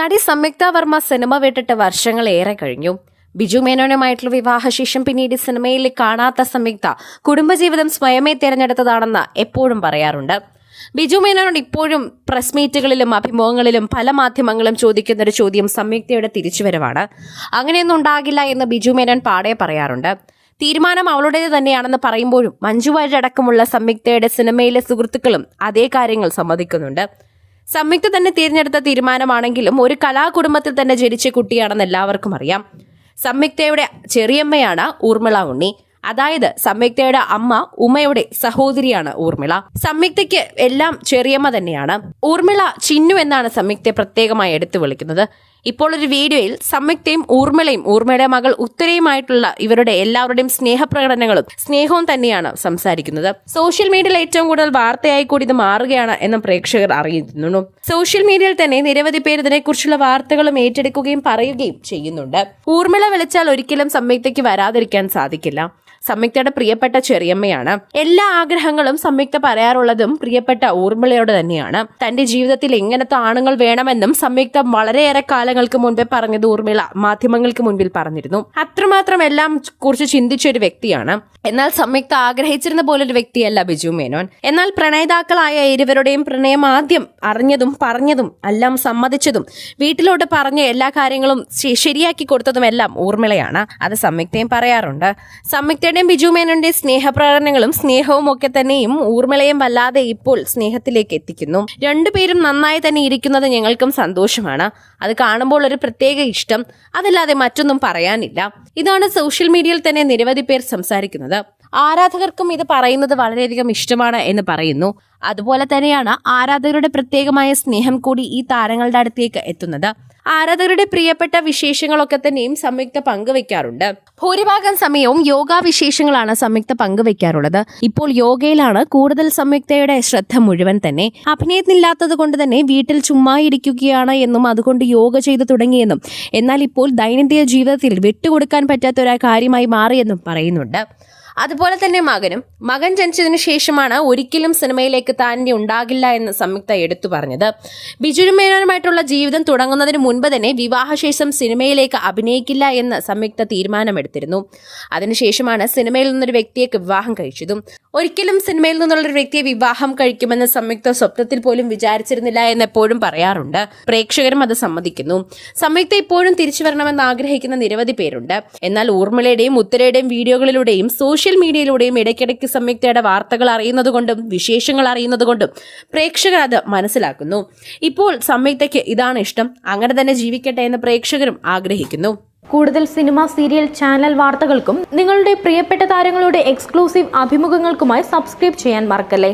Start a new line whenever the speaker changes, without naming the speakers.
നടി സംയുക്ത വർമ്മ സിനിമ വിട്ടിട്ട് വർഷങ്ങളേറെ കഴിഞ്ഞു. ബിജു മേനോനുമായിട്ടുള്ള വിവാഹശേഷം പിന്നീട് സിനിമയിൽ കാണാത്ത സംയുക്ത കുടുംബജീവിതം സ്വയമേ തിരഞ്ഞെടുത്തതാണെന്ന് എപ്പോഴും പറയാറുണ്ട്. ബിജു മേനോനോട് ഇപ്പോഴും പ്രസ് മീറ്റുകളിലും അഭിമുഖങ്ങളിലും പല മാധ്യമങ്ങളും ചോദിക്കുന്ന ഒരു ചോദ്യം സംയുക്തയുടെ തിരിച്ചുവരവാണ്. അങ്ങനെയൊന്നും ഉണ്ടാകില്ല എന്ന് ബിജു മേനോൻ പാടെ പറയാറുണ്ട്. തീരുമാനം അവളുടേത് തന്നെയാണെന്ന് പറയുമ്പോഴും മഞ്ജു വാര്യടക്കമുള്ള സംയുക്തയുടെ സിനിമയിലെ സുഹൃത്തുക്കളും അതേ കാര്യങ്ങൾ സമ്മതിക്കുന്നുണ്ട്. സംയുക്ത തന്നെ തിരഞ്ഞെടുത്ത തീരുമാനമാണെങ്കിലും ഒരു കലാകുടുംബത്തിൽ തന്നെ ജനിച്ച കുട്ടിയാണെന്ന് എല്ലാവർക്കും അറിയാം. സംയുക്തയുടെ ചെറിയമ്മയാണ് ഊർമിള ഉണ്ണി. അതായത് സംയുക്തയുടെ അമ്മ ഉമയുടെ സഹോദരിയാണ് ഊർമിള. സംയുക്തയ്ക്ക് എല്ലാം ചെറിയമ്മ തന്നെയാണ്. ഊർമിള ചിന്നു എന്നാണ് സംയുക്തയെ പ്രത്യേകമായി എടുത്തു വിളിക്കുന്നത്. ഇപ്പോൾ ഒരു വീഡിയോയിൽ സംയുക്തയും ഊർമിളയും ഊർമിളയുടെ മകൾ ഉത്തരയുമായിട്ടുള്ള ഇവരുടെ എല്ലാവരുടെയും സ്നേഹപ്രകടനങ്ങളും സ്നേഹവും തന്നെയാണ് സംസാരിക്കുന്നത്. സോഷ്യൽ മീഡിയയിൽ ഏറ്റവും കൂടുതൽ വാർത്തയായി കൂടി ഇത് മാറുകയാണ് എന്ന് പ്രേക്ഷകർ അറിയുന്നു സോഷ്യൽ മീഡിയയിൽ തന്നെ നിരവധി പേർ ഇതിനെക്കുറിച്ചുള്ള വാർത്തകളും ഏറ്റെടുക്കുകയും പറയുകയും ചെയ്യുന്നുണ്ട്. ഊർമിള വിളിച്ചാൽ ഒരിക്കലും സംയുക്തയ്ക്ക് വരാതിരിക്കാൻ സാധിക്കില്ല. സംയുക്തയുടെ പ്രിയപ്പെട്ട ചെറിയമ്മയാണ്. എല്ലാ ആഗ്രഹങ്ങളും സംയുക്ത പറയാറുള്ളതും പ്രിയപ്പെട്ട ഊർമിളയോട് തന്നെയാണ്. തന്റെ ജീവിതത്തിൽ എങ്ങനത്തെ ആണുങ്ങൾ വേണമെന്നും സംയുക്ത വളരെയേറെ കാലങ്ങൾക്ക് മുൻപേ പറഞ്ഞത് ഊർമിള മാധ്യമങ്ങൾക്ക് മുൻപിൽ പറഞ്ഞിരുന്നു. അത്രമാത്രം എല്ലാം കുറിച്ച് ചിന്തിച്ച ഒരു വ്യക്തിയാണ്. എന്നാൽ സംയുക്ത ആഗ്രഹിച്ചിരുന്ന പോലെ ഒരു വ്യക്തിയല്ല ബിജു മേനോൻ. എന്നാൽ പ്രണയിതാക്കളായ ഇരുവരുടെയും പ്രണയം ആദ്യം അറിഞ്ഞതും പറഞ്ഞതും എല്ലാം സമ്മതിച്ചതും വീട്ടിലോട്ട് പറഞ്ഞ എല്ലാ കാര്യങ്ങളും ശരിയാക്കി കൊടുത്തതും എല്ലാം ഊർമിളയാണ് അത് സംയുക്തയും പറയാറുണ്ട്. സംയുക്തയുടെയും ബിജു മേനോന്റെ സ്നേഹപ്രകടനങ്ങളും സ്നേഹവും ഒക്കെ തന്നെയും ഊർമിളയും വല്ലാതെ ഇപ്പോൾ സ്നേഹത്തിലേക്ക് എത്തിക്കുന്നു. രണ്ടുപേരും നന്നായി തന്നെ ഇരിക്കുന്നത് ഞങ്ങൾക്കും സന്തോഷമാണ്. അത് കാണുമ്പോൾ ഒരു പ്രത്യേക ഇഷ്ടം. അതല്ലാതെ മറ്റൊന്നും പറയാനില്ല. ഇതാണ് സോഷ്യൽ മീഡിയയിൽ തന്നെ നിരവധി പേർ സംസാരിക്കുന്നത്. ആരാധകർക്കും ഇത് പറയുന്നത് വളരെയധികം ഇഷ്ടമാണ് എന്ന് പറയുന്നു. അതുപോലെ തന്നെയാണ് ആരാധകരുടെ പ്രത്യേകമായ സ്നേഹം കൂടി ഈ താരങ്ങളുടെ അടുത്തേക്ക് എത്തുന്നത്. ആരാധകരുടെ പ്രിയപ്പെട്ട വിശേഷങ്ങളൊക്കെ തന്നെയും സംയുക്ത പങ്കുവെക്കാറുണ്ട്. ഭൂരിഭാഗം സമയവും യോഗാ വിശേഷങ്ങളാണ് സംയുക്ത പങ്കുവെക്കാറുള്ളത്. ഇപ്പോൾ യോഗയിലാണ് കൂടുതൽ സംയുക്തയുടെ ശ്രദ്ധ മുഴുവൻ തന്നെ. അഭിനയത്തിനില്ലാത്തത് കൊണ്ട് തന്നെ വീട്ടിൽ ചുമ്മാ ഇരിക്കുകയാണ് എന്നും അതുകൊണ്ട് യോഗ ചെയ്തു തുടങ്ങിയെന്നും എന്നാൽ ഇപ്പോൾ ദൈനംദിന ജീവിതത്തിൽ വിട്ടുകൊടുക്കാൻ പറ്റാത്ത ഒരു കാര്യമായി മാറിയെന്നും പറയുന്നുണ്ട്. അതുപോലെ തന്നെ മകനും. മകൻ ജനിച്ചതിനു ശേഷമാണ് ഒരിക്കലും സിനിമയിലേക്ക് താൻ ഇനി ഉണ്ടാകില്ല എന്ന് സംയുക്ത എടുത്തു പറഞ്ഞത്. ബിജുരും മേനോനുമായിട്ടുള്ള ജീവിതം തുടങ്ങുന്നതിന് മുൻപ് തന്നെ വിവാഹശേഷം സിനിമയിലേക്ക് അഭിനയിക്കില്ല എന്ന് സംയുക്ത തീരുമാനമെടുത്തിരുന്നു. അതിനുശേഷമാണ് സിനിമയിൽ നിന്നൊരു വ്യക്തിയെ വിവാഹം കഴിച്ചതും. ഒരിക്കലും സിനിമയിൽ നിന്നുള്ളൊരു വ്യക്തിയെ വിവാഹം കഴിക്കുമെന്ന് സംയുക്ത സ്വപ്നത്തിൽ പോലും വിചാരിച്ചിരുന്നില്ല എന്ന് എപ്പോഴും പറയാറുണ്ട്. പ്രേക്ഷകരും അത് സമ്മതിക്കുന്നു. സംയുക്ത ഇപ്പോഴും തിരിച്ചു വരണമെന്ന് ആഗ്രഹിക്കുന്ന നിരവധി പേരുണ്ട്. എന്നാൽ ഊർമിളയുടെയും ഉത്തരയുടെയും വീഡിയോകളിലൂടെയും സോഷ്യൽ മീഡിയയിലൂടെയും ഇടയ്ക്കിടയ്ക്ക് സംയുക്തയുടെ വാർത്തകൾ അറിയുന്നതുകൊണ്ടും വിശേഷങ്ങൾ അറിയുന്നതുകൊണ്ടും പ്രേക്ഷകർ അത് മനസ്സിലാക്കുന്നു. ഇപ്പോൾ സംയുക്തയ്ക്ക് ഇതാണ് ഇഷ്ടം. അങ്ങനെ തന്നെ ജീവിക്കട്ടെ എന്ന് പ്രേക്ഷകരും ആഗ്രഹിക്കുന്നു.
കൂടുതൽ സിനിമ സീരിയൽ ചാനൽ വാർത്തകൾക്കും നിങ്ങളുടെ പ്രിയപ്പെട്ട താരങ്ങളുടെ എക്സ്ക്ലൂസീവ് അഭിമുഖങ്ങൾക്കുമായി സബ്സ്ക്രൈബ് ചെയ്യാൻ മറക്കല്ലേ?